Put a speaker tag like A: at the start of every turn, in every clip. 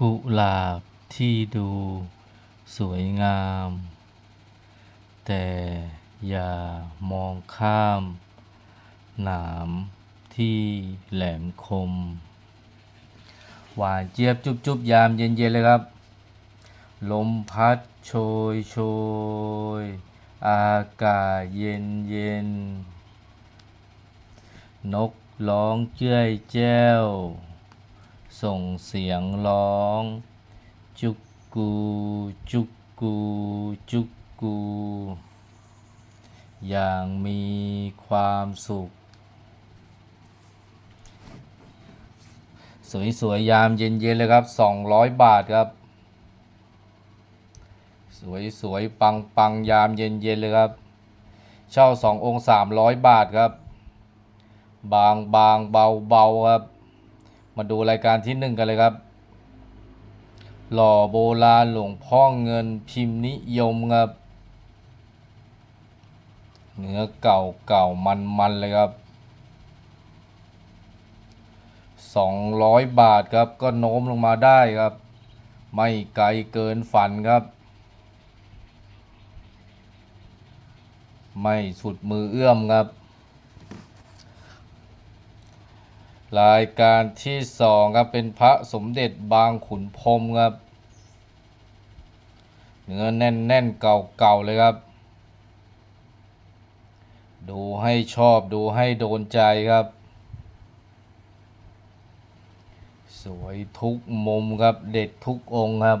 A: กุหลาบที่ดูสวยงาม แต่อย่ามองข้าม หนามที่แหลมคม หวานเจี๊ยบจุบจุบยามเย็นๆเลยครับ ลมพัดโชยโชย อากาศเย็นเย็น นกร้องเจ้ยแจ้ว ส่งเสียงร้อง จุกกู จุกกู จุกกู อย่างมีความสุข สวยๆยามเย็นๆเลยครับ 200 บาทครับ สวยๆปังๆยามเย็นๆเลยครับ เช่า 2 องค์ 300 บาทครับ บางบางเบาเบาๆครับ มาดูรายการที่หนึ่งกันเลยครับ หล่อโบราณหลวงพ่อเงินพิมพ์นิยมครับ เนื้อเก่าเก่ามันมันเลยครับ 200 บาทครับก็โน้มลงมาได้ครับ ไม่ไกลเกินฝันครับ ไม่สุดมือเอื้อมครับ รายการที่สองครับเป็นพระสมเด็จบางขุนพรมครับ เนื้อแน่นๆเก่าๆเลยครับ ดูให้ชอบดูให้โดนใจครับ สวยทุกมุมครับเด็ดทุกองค์ครับ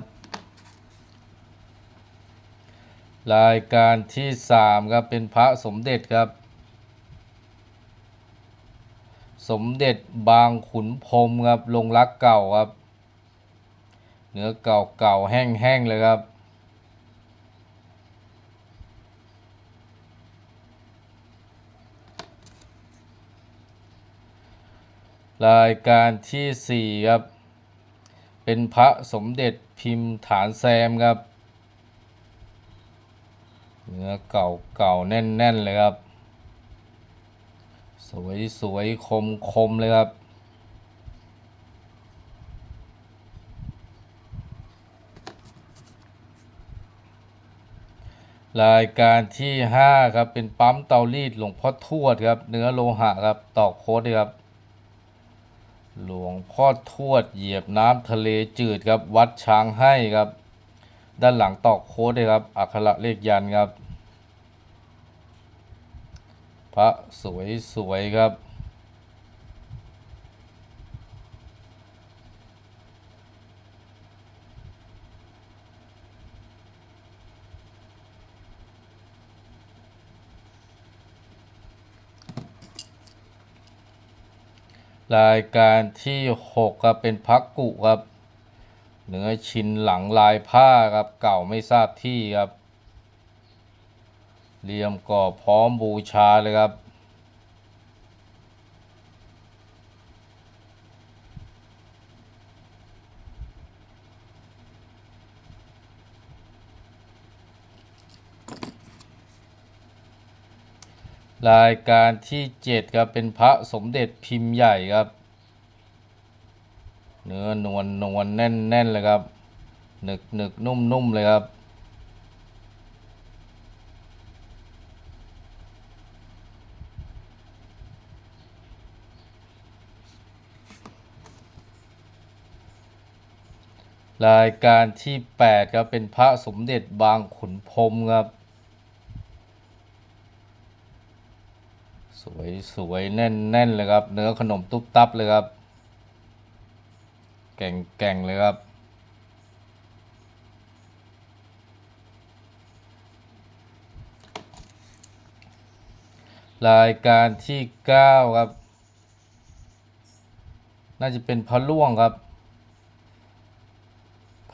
A: รายการที่สามครับเป็นพระสมเด็จครับ สมเด็จบางขุนพรมครับลงรักเก่าครับ เนื้อเก่าเก่าๆแห้งๆเลยครับ รายการที่สี่ครับ เป็นพระสมเด็จพิมพ์ฐานแซมครับ เนื้อเก่าเก่าแน่น ๆ เลยครับ วยสวยคมคมๆเลยครับ รายการที่ห้าครับ เป็นปั๊มเตารีดหลวงพ่อทวดครับ เนื้อโลหะครับตอกโค้ดครับ หลวงพ่อทวดเหยียบน้ำทะเลจืดครับ วัดช้างให้ครับ ด้านหลังตอกโค้ดด้วยครับ อักขระเลขยันครับ พระสวยสวยครับ รายการที่หกครับเป็นพักกุครับ เนื้อชิ้นหลังลายผ้าครับ เก่าไม่ทราบที่ครับ เรียมก่อพร้อมบูชาเลยครับ รายการที่เจ็ดครับ เป็นพระสมเด็จพิมพ์ใหญ่ครับ เนื้อนวลนวลแน่นแน่นเลยครับ หนึกหนึกนุ่มนุ่มเลยครับ รายการที่แปดครับเป็นพระสมเด็จบางขุนพรมครับ สวยสวยแน่นแน่นเลยครับ เนื้อขนมตุ๊บตับเลยครับ แก่งแก่งเลยครับ รายการที่เก้าครับ น่าจะเป็นพระล่วงครับ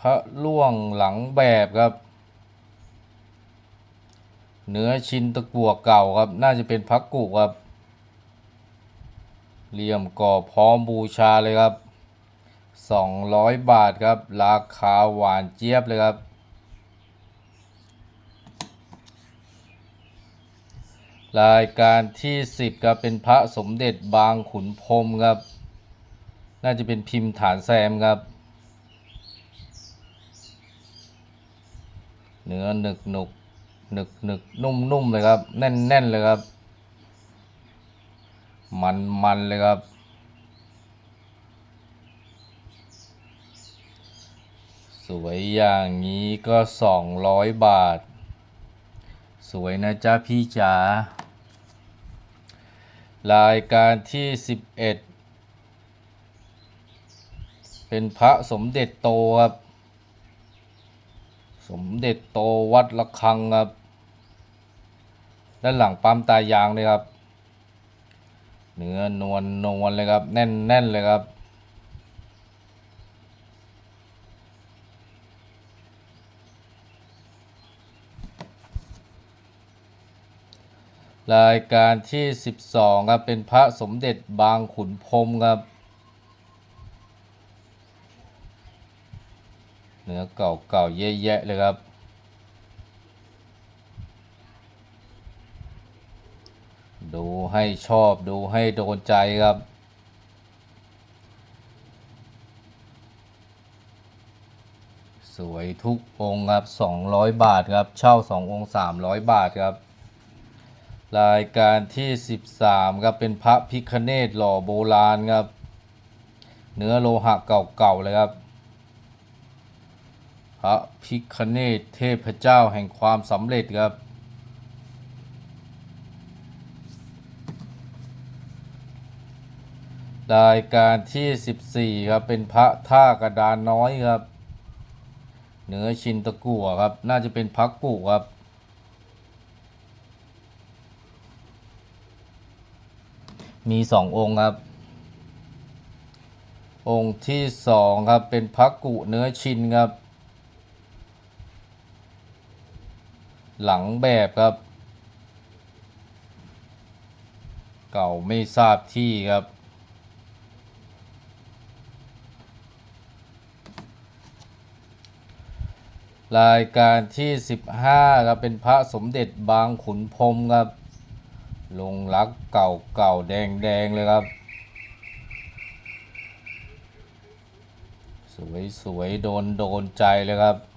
A: พระล่วงหลังแบบครับ เนื้อชิ้นตะกั่วเก่าครับ น่าจะเป็นพักกุครับเหลี่ยมก่อพร้อมบูชาเลยครับ 200 บาทครับ ราคาหวานเจี๊ยบเลยครับ รายการที่ 10ครับเป็นพระสมเด็จบางขุนพรมครับ น่าจะเป็นพิมพ์ฐานแซมครับ เนื้อหนึกหนุกหนึกหนึกนุ่มนุ่มเลยครับ แน่นแน่นเลยครับ มันมันเลยครับ สวยอย่างนี้ก็สองร้อยบาท สวยนะจ๊ะพี่จ๋ารายการที่สิบเอ็ดเป็นพระสมเด็จโตครับ สมเด็จโตวัดระฆังครับด้านหลังปั๊มตายางเลยครับ เนื้อนวลนวลเลยครับ แน่นแน่นเลยครับ รายการที่ 12 ครับ เป็นพระสมเด็จบางขุนพรมครับ เนื้อเก่าเก่าแย่ๆเลยครับ ดูให้ชอบดูให้โดนใจครับ สวยทุกองค์ครับ 200 บาทครับ เช่า 2 องค์ 300 บาทครับ รายการที่ 13 ครับ เป็นพระพิคเนตหล่อโบราณครับ เนื้อโลหะเก่าๆเลยครับ พระพิคเนตเทพเจ้าแห่งความสำเร็จครับ รายการที่ 14 ครับเป็นพระท่ากระดานน้อยครับเนื้อชินตะกั่วครับ น่าจะเป็นพักกุครับมีสององค์ครับ องค์ที่สองครับเป็นพักกุเนื้อชินครับ หลังแบบครับ เก่าไม่ทราบที่ครับ รายการที่ 15ครับเป็นพระสมเด็จบางขุนพรมครับ ลงรักเก่าเก่าแดงแดงเลยครับ สวยสวยโดนโดนใจเลยครับ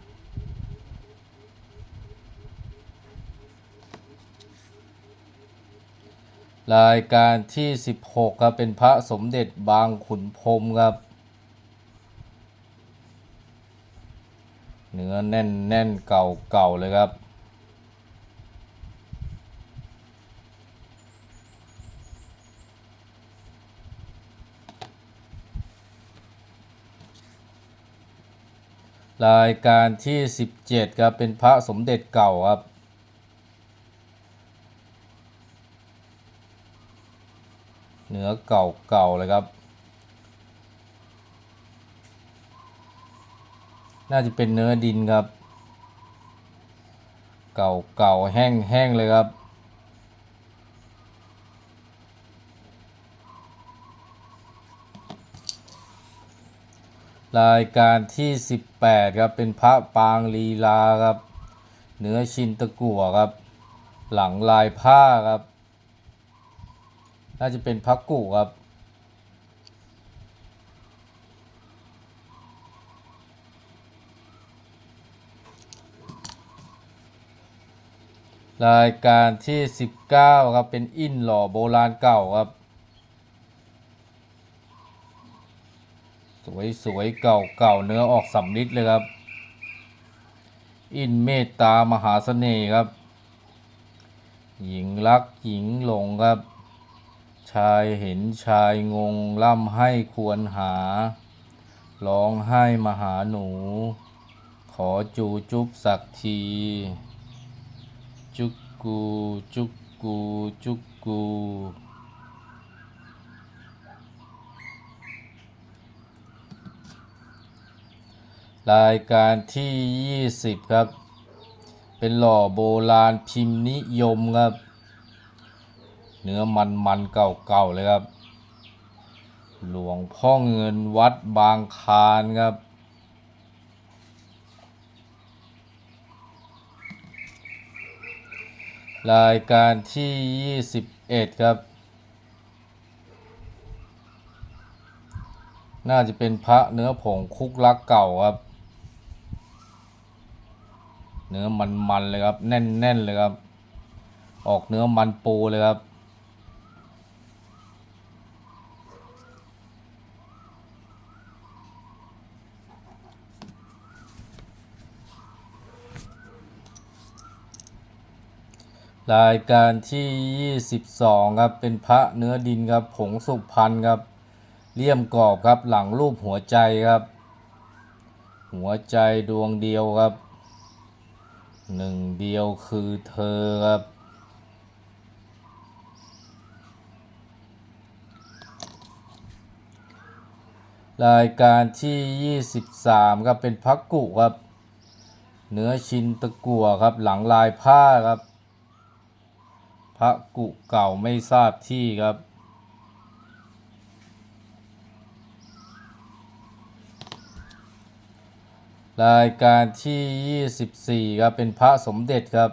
A: รายการที่ 16 ครับ เป็นพระสมเด็จบางขุนพรมครับ เนื้อแน่นแน่นเก่าเก่าเลยครับ รายการที่ 17 ครับ เป็นพระสมเด็จเก่าครับ เนื้อเก่าเเลยครับ น่าจะเป็นเนื้อดินครับ เก่าเก่าแห้งแห้งเลยครับรายการที่ 18 ครับ เป็นพระปางลีลาครับ เนื้อชินตะกั่วครับ หลังลายผ้าครับ น่าจะเป็นพักกุครับ รายการที่ 19 ครับ เป็นอินหล่อโบราณเก่าครับ สวยสวยเก่าเก่าเนื้อออกสำลิดเลยครับ อินเมตตามหาเสน่ห์ครับ หญิงรักหญิงหลงครับ ชายเห็นชายงงล่ำให้ควรหา ร้องไห้มหาหนู ขอจูจุบสักที จุกกูจุกกูจุกกู รายการที่ 20 ครับ เป็นหล่อโบราณพิมพ์นิยมครับ เนื้อมันมันๆเก่าๆเลยครับ หลวงพ่อเงินวัดบางคานครับรายการที่ 21 ครับ น่าจะเป็นพระเนื้อผงคุกลักเก่าครับ เนื้อมันๆเลยครับ แน่นๆเลยครับ ออกเนื้อมันปูเลยครับ รายการที่ 22 ครับ เป็นพระเนื้อดินครับ ผงสุพรรณครับ เลี่ยมกรอบครับ หลังรูปหัวใจครับ หัวใจดวงเดียวครับ หนึ่งเดียวคือเธอครับ รายการที่ 23 ครับ เป็นพักกุครับ เนื้อชินตะกั่วครับ หลังลายผ้าครับ ระกุเก่าไม่ทราบที่ครับรายการที่ 24 ครับ เป็นพระสมเด็จครับ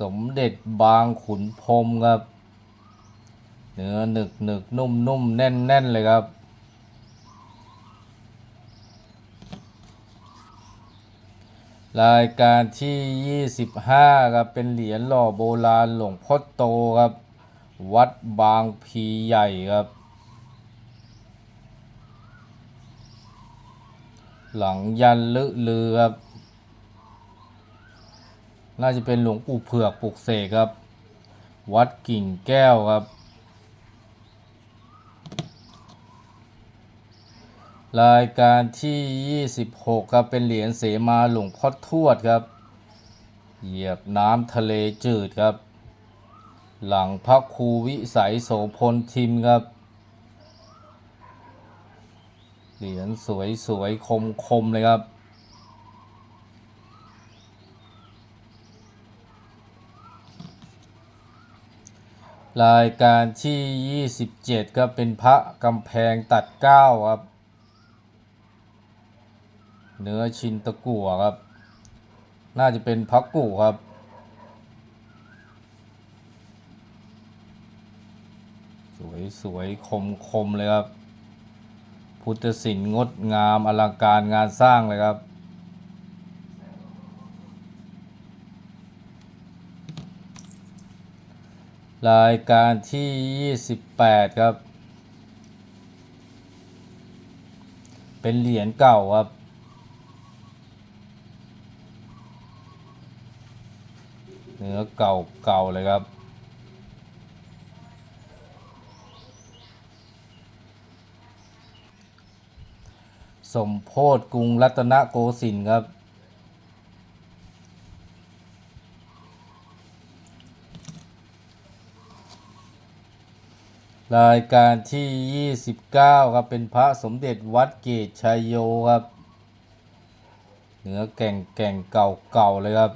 A: สมเด็จบางขุนพรมครับ เนื้อหนึกหนึกนุ่มนุ่มแน่นแน่นเลยครับ รายการที่ 25ครับเป็นเหรียญหล่อโบราณหลวงพ่อโตครับ วัดบางพีใหญ่ครับ หลังยันลึลือครับ น่าจะเป็นหลวงปู่เผือกปลุกเสกครับ วัดกิ่งแก้วครับ รายการที่ 26 ครับเป็นเหรียญเสมาหลวงพ่อทวดครับ เหยียบน้ำทะเลจืดครับ หลังพระครูวิสัยโสพลทิมครับ เหรียญสวยสวยคมคมๆเลยครับ รายการที่ 27 ก็เป็นพระกำแพงตัดเก้าครับ เนื้อชินตะกั่วครับ น่าจะเป็นพักกุครับ สวยสวยคมคมๆเลยครับ พุทธศิลป์งดงามอลังการงานสร้างเลยครับรายการที่ 28 ครับ เป็นเหรียญเก่าครับ เนื้อเก่าเก่าเลยครับ สมโพธกรุงรัตนโกสินทร์ครับ รายการที่ 29 ครับ เป็นพระสมเด็จวัดเกตชัยโยครับ เนื้อแก่งแก่งเก่าเก่าเลยครับ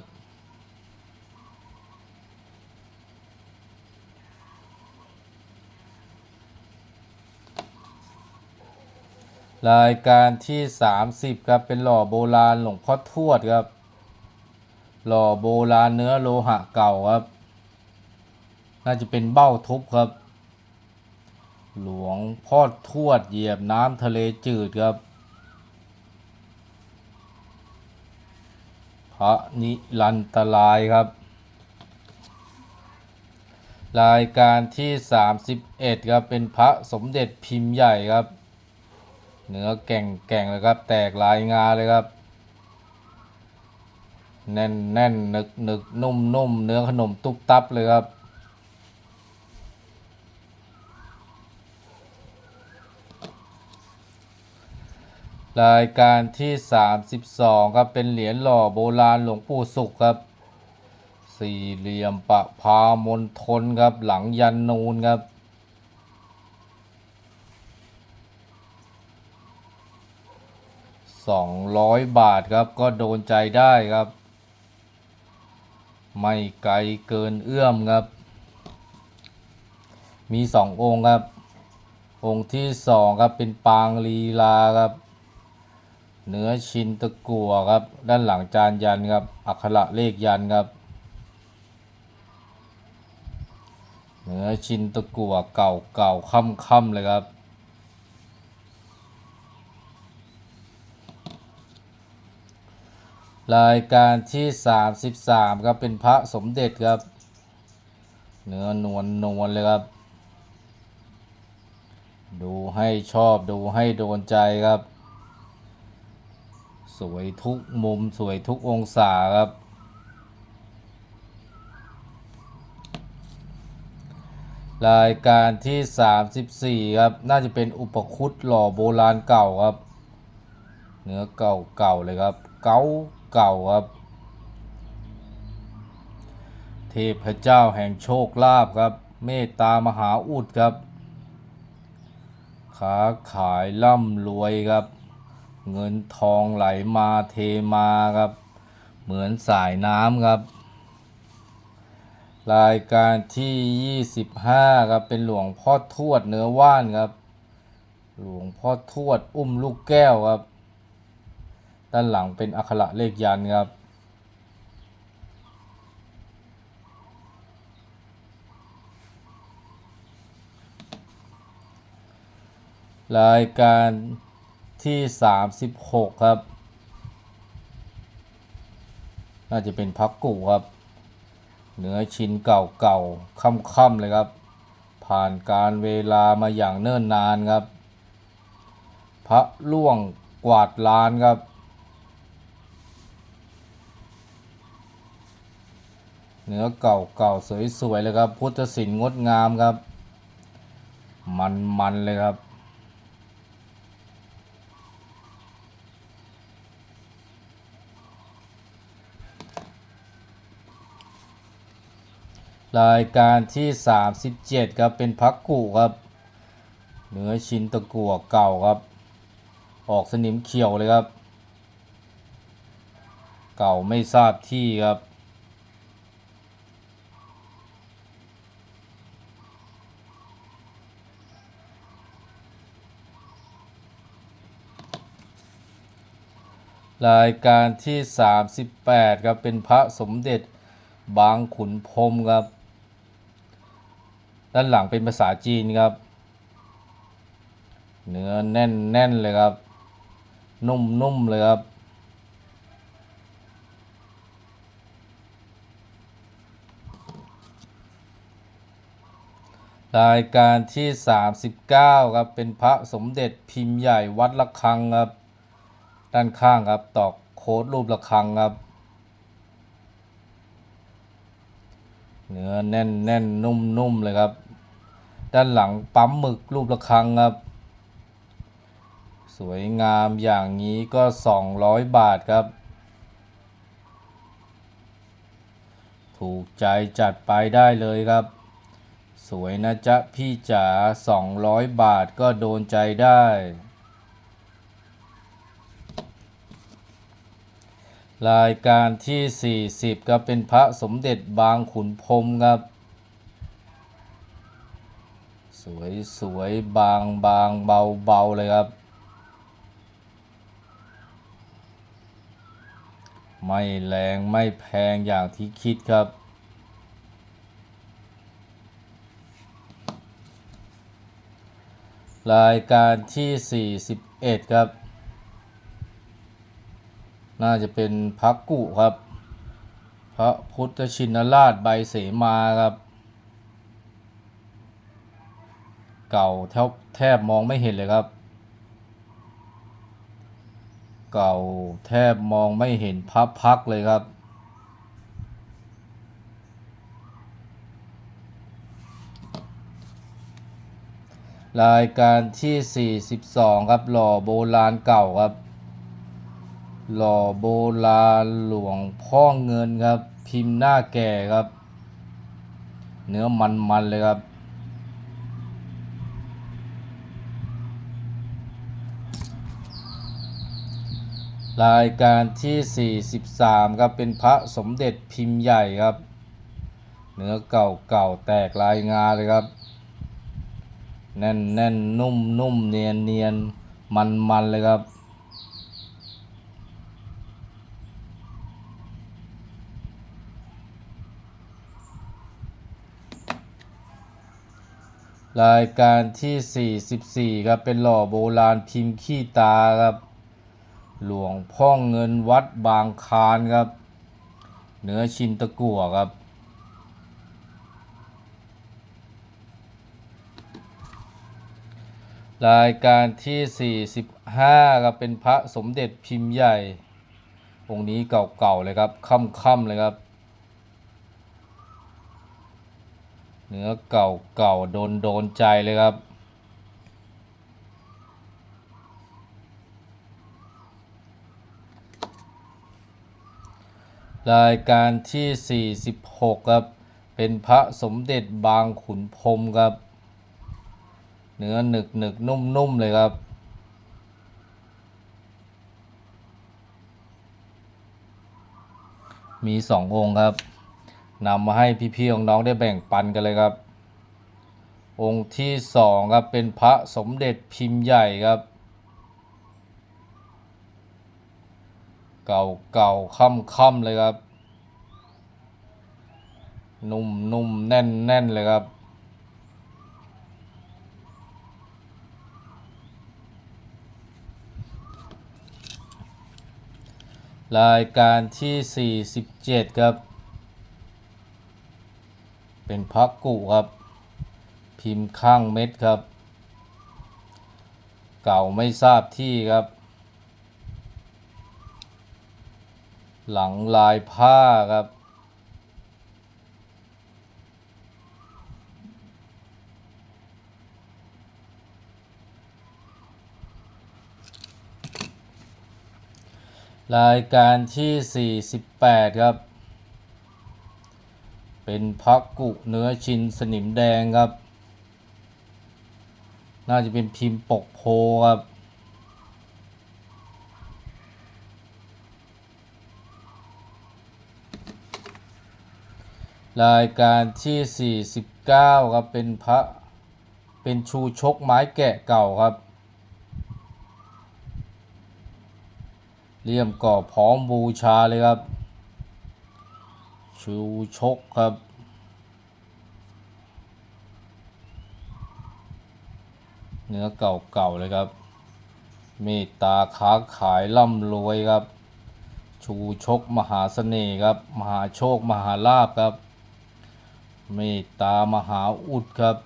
A: รายการที่ 30 ครับ เป็นหล่อโบราณหลวงพ่อทวดครับ หล่อโบราณเนื้อโลหะเก่าครับ น่าจะเป็นเบ้าทุบครับ หลวงพ่อทวดเหยียบน้ำทะเลจืดครับ พระนิรันตรายครับ รายการที่ 31 ครับ เป็นพระสมเด็จพิมพ์ใหญ่ครับ เนื้อแก่งแก่งเลยครับ แตกลายงาเลยครับ แน่นแน่นหนึกหนึกนุ่มนุ่มเนื้อขนมตุ๊บตับเลยครับ รายการที่ 32 ครับ เป็นเหรียญหล่อโบราณหลวงปู่สุขครับ สี่เหลี่ยมปะพามณฑลครับ หลังยันนูนครับ สองร้อยบาทครับ ก็โดนใจได้ครับ ไม่ไกลเกินเอื้อมครับ มีสององค์ครับ องค์ที่สองครับเป็นปางลีลาครับ เนื้อชินตะกัวครับ ด้านหลังจานยันครับ อักขระเลขยันครับเนื้อชินตะกัวเก่าเก่าค่ำค่ำๆเลยครับ รายการที่สามสิบสามครับ เป็นพระสมเด็จครับ เนื้อนวลนวลเลยครับ ดูให้ชอบดูให้โดนใจครับ สวยทุกมุมสวยทุกองศาครับ รายการที่ 34 ครับ น่าจะเป็นอุปคุตหล่อโบราณเก่าครับ เนื้อเก่าเก่าเลยครับ เก่า เก่าครับ เทพเจ้าแห่งโชคลาภครับ เมตตามหาอุดครับค้าขายร่ำรวยครับ เงินทองไหลมาเทมาครับ เหมือนสายน้ำครับ รายการที่ 25ครับเป็นหลวงพ่อทวดเนื้อว่านครับ หลวงพ่อทวดอุ้มลูกแก้วครับ ด้านหลังเป็นอักขระเลขยันครับ รายการที่ 36 ครับ น่าจะเป็นพักกูครับเนื้อชิ้นเก่าๆ ค่ำๆเลยครับ ผ่านการเวลามาอย่างเนิ่นนานครับ พระล่วงกวาดลานครับ เนื้อเก่าๆสวยๆเลยครับ พุทธศิลป์งดงามครับ มันๆเลยครับรายการที่ 37 ครับ เป็นพักกุครับ เนื้อชิ้นตะกั่วเก่าครับ ออกสนิมเขียวเลยครับ เก่าไม่ทราบที่ครับ รายการที่ 38ครับเป็นพระสมเด็จบางขุนพรมครับ ด้านหลังเป็นภาษาจีนครับ เนื้อแน่นแน่นเลยครับ นุ่มนุ่มเลยครับ รายการที่ 39 ครับ เป็นพระสมเด็จพิมพ์ใหญ่วัดระฆังครับ ด้านข้างครับตอกโค้ดรูประฆังครับ เนื้อแน่นแน่นนุ่มนุ่มเลยครับ ด้านหลังปั๊มหมึกรูประฆังครับ สวยงามอย่างนี้ก็ 200 บาทครับ ถูกใจจัดไปได้เลยครับ สวยนะจ๊ะพี่จ๋า200 บาทก็โดนใจได้ รายการที่ 40ครับเป็นพระสมเด็จบางขุนพรมครับ สวยสวยบางบางเบาเบาเลยครับ ไม่แรงไม่แพงอย่างที่คิดครับ รายการที่ 41 ครับ น่าจะเป็นพักกุครับ พระพุทธชินราชใบเสมาครับ เก่าแทบแทบมองไม่เห็นเลยครับ เก่าแทบมองไม่เห็นพับพักเลยครับ รายการที่ 42 ครับหล่อโบราณเก่าครับ หล่อโบราณหลวงพ่อเงินครับ พิมพ์หน้าแก่ครับ เนื้อมันๆเลยครับรายการที่ 43 ครับ เป็นพระสมเด็จพิมพ์ใหญ่ครับ เนื้อเก่าเก่าแตกลายงาเลยครับ แน่นแน่นนุ่มนุ่มเนียนเนียนมันมันเลยครับ รายการที่ 44 ครับ เป็นหล่อโบราณพิมพ์ขี้ตาครับ หลวงพ่อเงินวัดบางคานครับ เนื้อชินตะกั่วครับ รายการที่ 45 ครับ เป็นพระสมเด็จพิมพ์ใหญ่ องค์นี้เก่าๆเลยครับ ค่ำๆเลยครับ เนื้อเก่าๆโดนโดนใจเลยครับ รายการที่ 46 ครับ เป็นพระสมเด็จบางขุนพรมครับ เนื้อหนึกหนึกนุ่มนุ่มเลยครับมีสององค์ครับ นำมาให้พี่ๆน้องๆได้แบ่งปันกันเลยครับ องค์ที่สองครับเป็นพระสมเด็จพิมพ์ใหญ่ครับ เก่าเก่าค่ำค่ำๆเลยครับ นุ่มนุ่มแน่นแน่นเลยครับ รายการที่ 47 ครับ เป็นพักกุครับ พิมพ์ข้างเม็ดครับ เก่าไม่ทราบที่ครับ หลังลายผ้าครับ รายการที่ 48 ครับ เป็นพักกุเนื้อชินสนิมแดงครับ น่าจะเป็นพิมพ์ปกโพครับรายการที่ 49 ครับ เป็นพระเป็นชูชกไม้แกะเก่าครับเลี่ยมก่อพร้อมบูชาเลยครับ ชูชกครับ เนื้อเก่าๆเลยครับเมตตาค้าขายร่ำรวยครับ ชูชกมหาเสน่ห์ครับ มหาโชคมหาลาภครับ เมตตามหาอุดครับ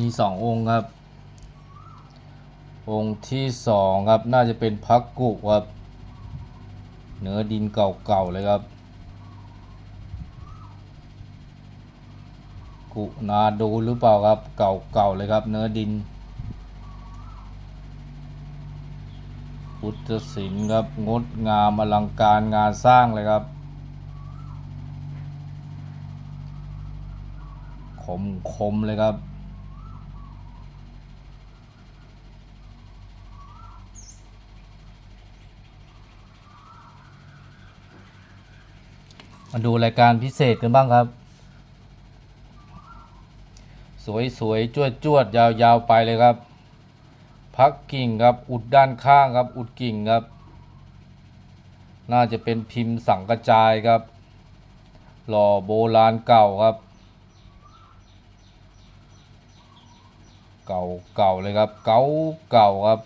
A: มีสององค์ครับ องค์ที่สองครับ น่าจะเป็นพักกุครับ เนื้อดินเก่าๆเลยครับ กุนาดูหรือเปล่าครับ เก่าๆเลยครับ เนื้อดิน พุทธศิลป์ครับ งดงามอลังการงานสร้างเลยครับคมคมๆเลยครับ มาดูรายการพิเศษกันบ้างครับ สวยสวยจวดจวดยาวยาวไปเลยครับ พักกิ่งครับอุดด้านข้างครับ อุดกิ่งครับ น่าจะเป็นพิมพ์สังกระจายครับ หล่อโบราณเก่าครับ เก่าเก่าเลยครับเก่าเก่าครับ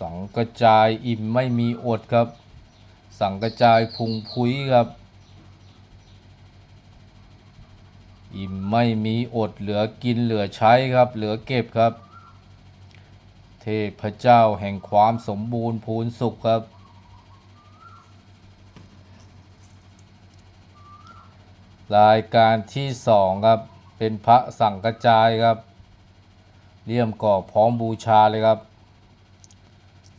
A: สังกระจายอิ่มไม่มีอดครับ สั่งกระจายพุงพุ้ยครับ อิ่มไม่มีอดเหลือกินเหลือใช้ครับ เหลือเก็บครับ เทพเจ้าแห่งความสมบูรณ์พูนสุขครับ รายการที่สองครับ เป็นพระสั่งกระจายครับเลี่ยมก่อพร้อมบูชาเลยครับ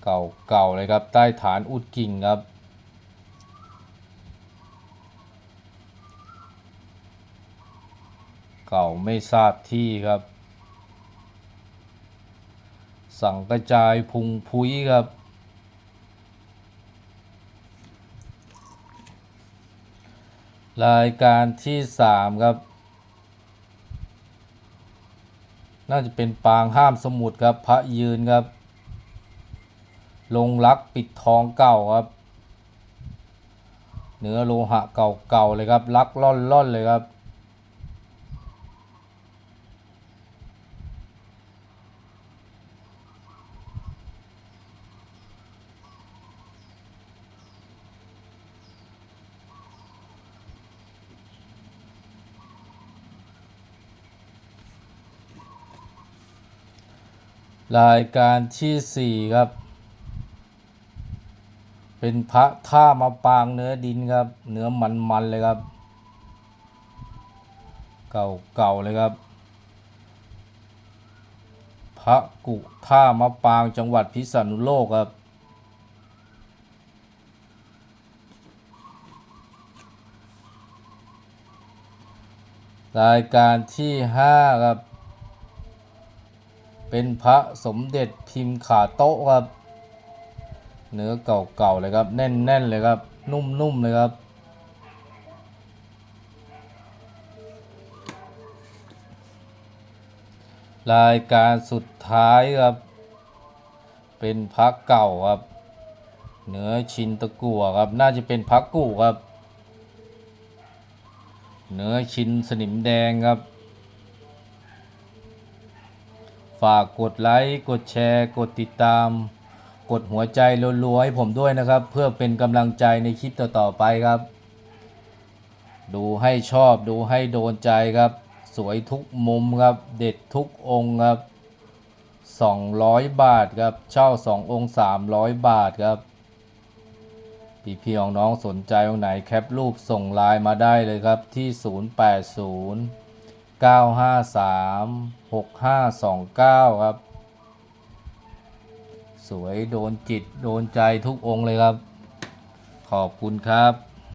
A: เก่าเก่าเลยครับ ใต้ฐานอุดกิ่งครับ เก่าไม่ทราบที่ครับ สั่งกระจายพุงพุ้ยครับ รายการที่สามครับ น่าจะเป็นปางห้ามสมุดครับ พระยืนครับ ลงรักปิดทองเก่าครับเนื้อโลหะเก่าๆเลยครับ ลักล่อนๆเลยครับ รายการที่สี่ครับ เป็นพระท่ามาปางเนื้อดินครับ เนื้อมันๆเลยครับ เก่าๆเลยครับ พระกุท่ามะปางจังหวัดพิษณุโลกครับ รายการที่ห้าครับ เป็นพระสมเด็จพิมพ์ขาโต๊ะครับ เนื้อเก่าๆเลยครับ แน่นๆเลยครับ นุ่มๆเลยครับ รายการสุดท้ายครับ เป็นพักเก่าครับ เนื้อชินตะกั่วครับ น่าจะเป็นพักกู่ครับ เนื้อชินสนิมแดงครับ ฝากกดไลค์ กดแชร์ กดติดตาม กดหัวใจรัวๆให้ผมด้วยนะครับ เพื่อเป็นกำลังใจในคลิปต่อๆไปครับ ดูให้ชอบดูให้โดนใจครับ สวยทุกมุมครับ เด็ดทุกองค์ครับ 200 บาทครับ เช่า 2 องค์ 300 บาทครับพี่พี่ๆน้องๆสนใจองไหนแคปรูปส่งไลน์มาได้เลยครับที่ 080 953 6529 ครับ สวยโดนจิตโดนใจทุกองค์เลยครับ ขอบคุณครับ